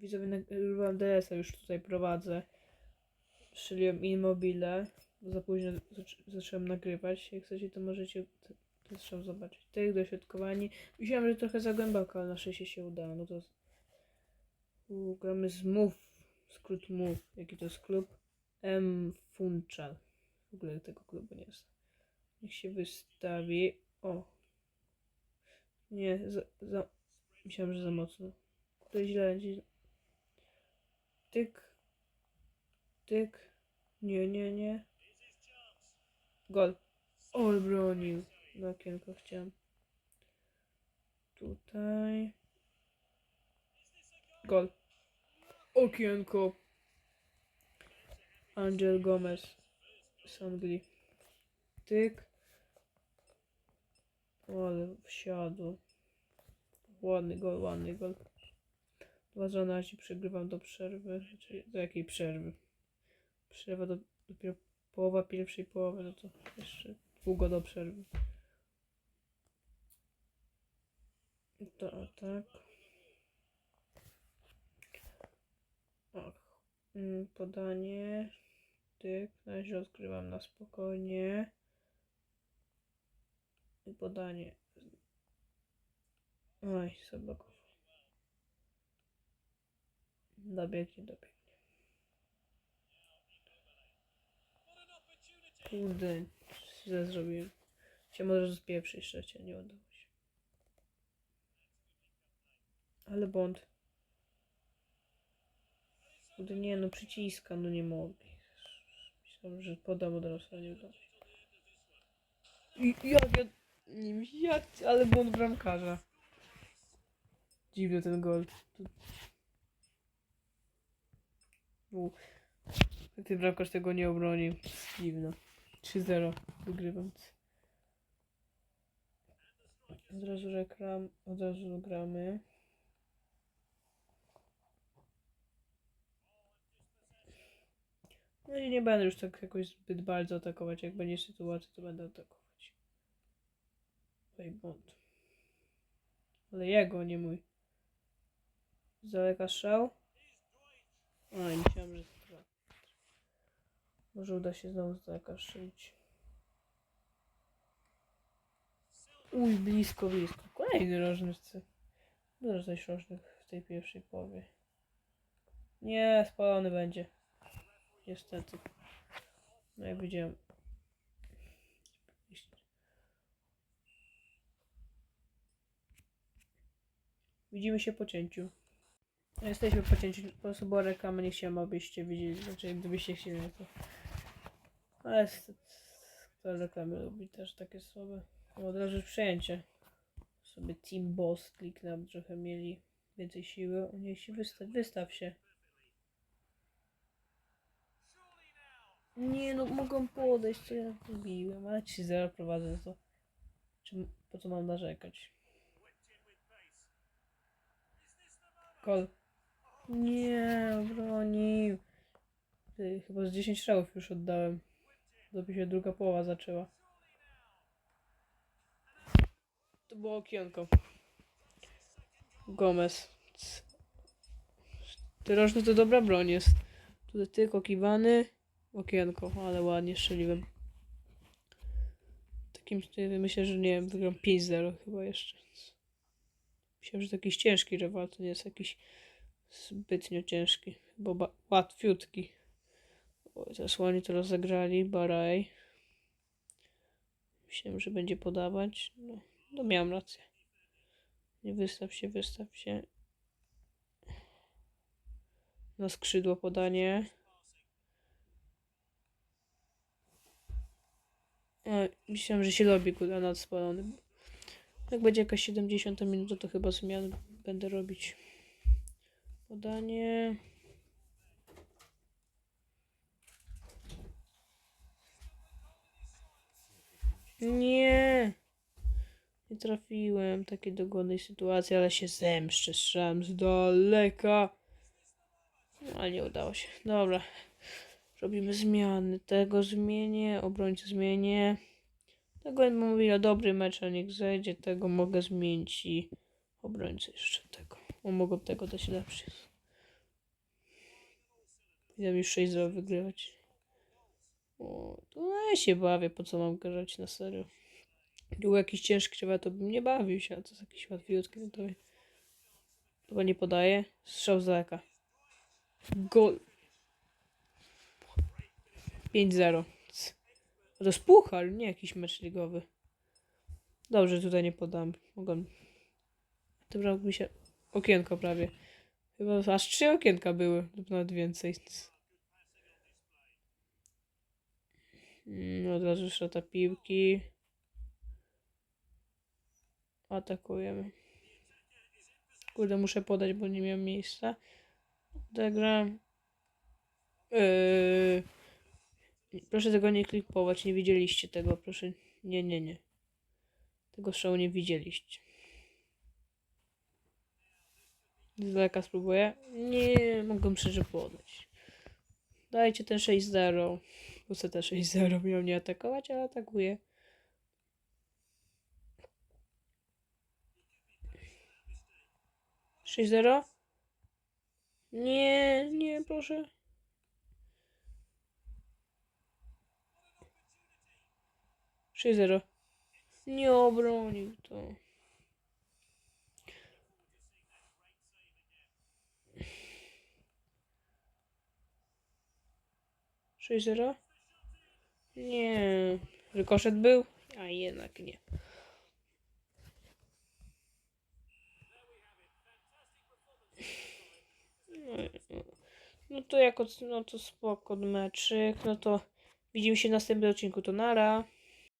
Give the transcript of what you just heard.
Widzowie, nagrywam DS-a już tutaj prowadzę. Strzeliłem immobile. Za późno zac- zacząłem nagrywać. Jak chcecie, to możecie strzał zobaczyć. Tych dośrodkowani. Myślałem, że trochę za głęboko, ale na szczęście się udało. No to gramy z Move. Skrót Move. Jaki to jest klub? M. Funchal. W ogóle tego klubu nie jest. Niech się wystawi. O. Nie, za, za... myślałem, że za mocno. To źle, źle. Tyk. Tyk. Nie, nie, nie. Gol. Ol bronił. Okienko chciałem. Tutaj. Gol. Okienko. Angel Gomez. Z Anglii. Tyk. Ale wsiadł. Ładny gol, ładny gol. 2-12 przegrywam do przerwy. Do jakiej przerwy? Przerwa do, dopiero połowa pierwszej połowy, no to jeszcze długo do przerwy. To tak. Mm, Podanie. Tyk. Na razie odkrywam na spokojnie. Podanie. Oj, zablokował. Dobiegnie, dobiegnie. Kurde, źle zrobiłem. Od razu spieprzyć trzecie, nie udało się. Ale błąd. Kurde, nie no, przyciska, no nie mogli. Myślałem, że podam od razu, nie udało się. Jak ja... Wiem, jak... Ale błąd bramkarza. Dziwny ten gol. U. Ty bramkarz tego nie obronił. Dziwno. 3-0 wygrywam. Od razu reklam, od razu gramy. No i nie będę już tak jakoś zbyt bardzo atakować. Jak będzie sytuacja, to będę atakować. Oj, błąd. Ale jego, nie mój. Z daleka strzał? Oj, myślałem, że to Może uda się znowu z daleka strzelić. Uj, blisko, blisko. Kolejny rożny. Dużo coś rożnych w tej pierwszej połowie. Nie, spalony będzie. Niestety. No jak widziałem. Widzimy się po cięciu. Jesteśmy po cięciu. Po prostu była nie chciałem, abyście widzieli. Znaczy, gdybyście chcieli, to... Ale kto reklamy lubi też takie słabe. Od razu przejęcie. Sobie Team Boss kliknę, trochę mieli więcej siły. Niech się wystaw, wystaw się. Nie no, mogą podejść, co ja zrobiłem, ale 3-0 prowadzę, no to czy, po co mam narzekać? Kol. Nie, bronił. Ty, chyba z 10 strzałów już oddałem. Dopiero się druga połowa zaczęła. To było okienko. Gomez. C- Ty rożny to dobra broń jest. Tutaj tylko kiwany. Okienko, ale ładnie strzeliłem. Takim myślę, że nie wiem, wygram 5-0 chyba jeszcze. Myślałem, że to jakiś ciężki rywal, to nie jest jakiś zbytnio ciężki, bo łatwiutki. O, teraz ładnie to rozegrali, Baraj. Myślałem, że będzie podawać. No, no miałem rację. Nie wystaw się, wystaw się. Na skrzydło podanie. A, myślałem, że się lobik uda nadspalony. Jak będzie jakaś 70 minuta, to chyba zmian będę robić. Podanie. Nie. Nie trafiłem takiej dogodnej sytuacji, ale się zemszczę. Strzelam z daleka. No, ale nie udało się. Dobra. Robimy zmiany. Tego zmienię, obrońcę zmienię. Tego mówiła dobry mecz, a niech zejdzie. Tego mogę zmienić i obrońcę jeszcze tego. Bo mogą tego dać lepszy. Idę już 6-0 wygrywać. O, to ja się bawię, po co mam grać na serio. Był jakiś ciężki trzeba, to bym nie bawił się, a to jest jakiś łatwiutki, no to... Chyba nie podaje. Strzał z daleka. Gol. 5-0. C- To jest puchar, nie jakiś mecz ligowy. Dobrze, tutaj nie podam. Mogłem. Tym razem mi się... Okienko prawie. Chyba aż trzy okienka były, lub nawet więcej. Mm, Od razu szata piłki. Atakujemy. Kurde, muszę podać, bo nie miałem miejsca. Odegram. Yy... Proszę tego nie klipować, nie widzieliście tego, proszę. Nie, nie, nie. Tego show nie widzieliście. Z daleka spróbuję. Nie, mogę szczerze podać. Dajcie ten 6-0. Bo chcę te 6-0 miał nie atakować, ale atakuje. Sześć zero? Nie, nie, proszę. Sześć zero. Nie obronił to. Sześć zero? Nie. Rykoszet był? A jednak nie. No to jako, no to spoko meczyk, no to widzimy się w następnym odcinku, to nara.